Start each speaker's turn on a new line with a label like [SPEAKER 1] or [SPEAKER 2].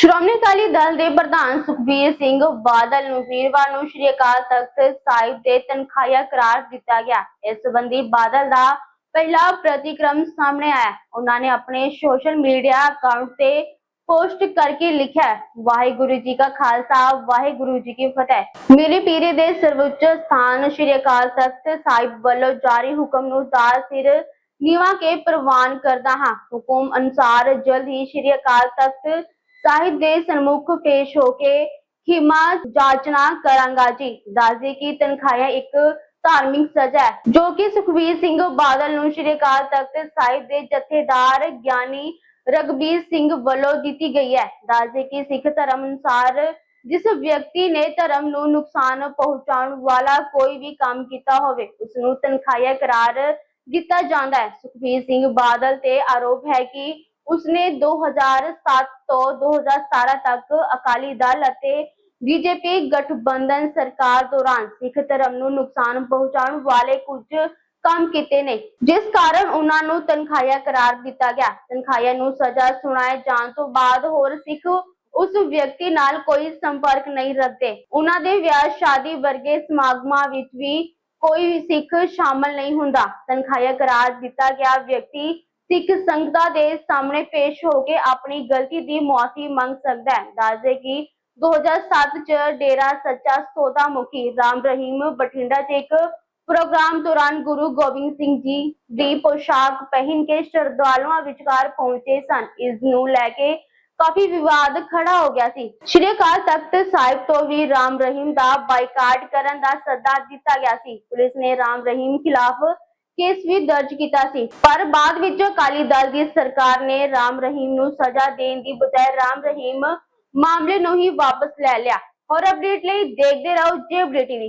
[SPEAKER 1] ਸ਼੍ਰੋਮਣੀ ਅਕਾਲੀ ਦਲ ਦੇ ਪ੍ਰਧਾਨ ਸੁਖਬੀਰ ਸਿੰਘ ਬਾਦਲ ਨੂੰ ਵੀਰਵਾਰ ਨੂੰ ਸ਼੍ਰੀ ਅਕਾਲ ਤਖਤ ਸਾਹਿਬ ਦੇ ਤਨਖਾਹਿਆ ਕਰਾਰ ਦਿੱਤਾ ਗਿਆ। ਇਸ ਸੰਬੰਧੀ ਬਾਦਲ ਦਾ ਪਹਿਲਾ ਪ੍ਰਤੀਕਰਮ ਸਾਹਮਣੇ ਆਇਆ। ਉਹਨਾਂ ਨੇ ਆਪਣੇ ਸੋਸ਼ਲ ਮੀਡੀਆ ਅਕਾਊਂਟ ਤੇ ਪੋਸਟ ਕਰਕੇ ਲਿਖਿਆ, ਵਾਹਿਗੁਰੂ ਜੀ ਕਾ ਖਾਲਸਾ, ਵਾਹਿਗੁਰੂ ਜੀ ਕੀ ਫਤਿਹ। ਮੇਰੇ ਪੀਰੇ ਦੇ ਸਰਵਉੱਚ ਸਥਾਨ ਸ਼੍ਰੀ ਅਕਾਲ ਤਖਤ ਸਾਹਿਬ ਵੱਲੋਂ ਜਾਰੀ ਹੁਕਮ ਨੂੰ ਦਾਰ ਸਿਰ ਨੀਵਾ ਕੇ ਪ੍ਰਵਾਨ ਕਰਦਾ ਹਾਂ। ਹੁਕਮ ਅਨੁਸਾਰ ਜਲਦ ਹੀ ਸ਼੍ਰੀ ਅਕਾਲ ਤਖਤ ਸਾਹਿਬ ਦੇ ਸਨਮੁਖ ਪੇਸ਼ ਹੋ ਕੇ ਖਿਮਾ ਜਾਚਨਾ ਕਰਾਂਗਾ ਜੀ। ਦਾਜ਼ੇ ਕੀ ਤਨਖਾਹਿਆ ਇੱਕ ਧਾਰਮਿਕ ਸਜ਼ਾ ਹੈ, ਜੋ ਕਿ ਸੁਖਬੀਰ ਸਿੰਘ ਬਾਦਲ ਨੂੰ ਸ਼੍ਰੀ ਅਕਾਲ ਤਖਤ ਸਾਹਿਬ ਦੇ ਜਥੇਦਾਰ ਗਿਆਨੀ ਰਗਬੀਰ ਸਿੰਘ ਵੱਲੋਂ ਦਿੱਤੀ ਗਈ ਹੈ। ਦੱਸਦੇ ਕਿ ਸਿੱਖ ਧਰਮ ਅਨੁਸਾਰ ਜਿਸ ਵਿਅਕਤੀ ਨੇ ਧਰਮ ਨੂੰ ਨੁਕਸਾਨ ਪਹੁੰਚਾਉਣ ਵਾਲਾ ਕੋਈ ਵੀ ਕੰਮ ਕੀਤਾ ਹੋਵੇ ਉਸ ਨੂੰ ਤਨਖਾਹਿਆ ਕਰਾਰ ਦਿੱਤਾ ਜਾਂਦਾ ਹੈ। ਸੁਖਬੀਰ ਸਿੰਘ ਬਾਦਲ ਤੇ ਆਰੋਪ ਹੈ ਕਿ ਉਸਨੇ 2007 ਤੋਂ 2017 ਤੱਕ ਅਕਾਲੀ ਦਲ ਅਤੇ ਬੀਜੇਪੀ ਗਠਬੰਧਨ ਸਰਕਾਰ ਦੌਰਾਨ ਸਿੱਖ ਧਰਮ ਨੂੰ ਨੁਕਸਾਨ ਪਹੁੰਚਾਉਣ ਵਾਲੇ ਕੁਝ ਕੰਮ ਕੀਤੇ ਨੇ, ਜਿਸ ਕਾਰਨ ਉਹਨਾਂ ਨੂੰ ਤਨਖਾਹਿਆ ਕਰਾਰ ਦਿੱਤਾ ਗਿਆ। ਤਨਖਾਹਿਆ ਨੂੰ ਸਜ਼ਾ ਸੁਣਾਏ ਜਾਣ ਤੋਂ ਬਾਅਦ ਹੋਰ ਸਿੱਖ ਉਸ ਵਿਅਕਤੀ ਨਾਲ ਕੋਈ ਸੰਪਰਕ ਨਹੀਂ ਰੱਖਦੇ। ਉਹਨਾਂ ਦੇ ਵਿਆਹ ਸ਼ਾਦੀ ਵਰਗੇ ਸਮਾਗਮਾਂ ਵਿੱਚ ਵੀ ਕੋਈ ਸਿੱਖ ਸ਼ਾਮਲ ਨਹੀਂ ਹੁੰਦਾ। ਤਨਖਾਹਿਆ ਕਰਾਰ ਦਿੱਤਾ ਗਿਆ ਵਿਅਕਤੀ ਸਿੱਖ ਸੰਗਤਾਂ ਦੇ ਸਾਹਮਣੇ ਪੇਸ਼ ਹੋ ਕੇ ਆਪਣੀ ਗਲਤੀ ਦੀ ਮੁਆਫੀ ਮੰਗ ਸਕਦਾ ਹੈ। ਦੱਸਦੇ ਕਿ 2007 ਚ ਡੇਰਾ ਸੱਚਾ ਸੌਦਾ ਮੁਖੀ ਰਾਮ ਰਹੀਮ ਬਠਿੰਡਾ 'ਚ ਇੱਕ ਪ੍ਰੋਗਰਾਮ ਦੌਰਾਨ ਗੁਰੂ ਗੋਬਿੰਦ ਸਿੰਘ ਜੀ ਦੀ ਪੋਸ਼ਾਕ ਪਹਿਨ ਕੇ ਸ਼ਰਧਾਲੂਆਂ ਵਿਚਕਾਰ ਪਹੁੰਚੇ ਸਨ। ਇਸ ਨੂੰ ਲੈ ਕੇ ਕਾਫੀ ਵਿਵਾਦ ਖੜਾ ਹੋ ਗਿਆ ਸੀ। ਸ਼੍ਰੀ ਅਕਾਲ ਤਖਤ ਸਾਹਿਬ ਤੋਂ ਵੀ ਰਾਮ ਰਹੀਮ ਦਾ ਬਾਈਕਾਟ ਕਰਨ ਦਾ ਸੱਦਾ ਦਿੱਤਾ ਗਿਆ ਸੀ। ਪੁਲਿਸ ਨੇ ਰਾਮ ਰਹੀਮ ਖਿਲਾਫ ਕੇਸ ਵੀ ਦਰਜ ਕੀਤਾ ਸੀ। ਪਰ ਬਾਅਦ ਵਿੱਚ ਅਕਾਲੀ ਦਲ ਦੀ ਸਰਕਾਰ ਨੇ ਰਾਮ ਰਹੀਮ ਨੂੰ ਸਜ਼ਾ ਦੇਣ ਦੀ ਬਜਾਏ ਰਾਮ ਰਹੀਮ ਮਾਮਲੇ ਨੂੰ ਹੀ ਵਾਪਸ ਲੈ ਲਿਆ। ਹੋਰ ਅਪਡੇਟ ਲਈ ਦੇਖਦੇ ਰਹੋ ਜੇਬੜੀ ਟੀਵੀ।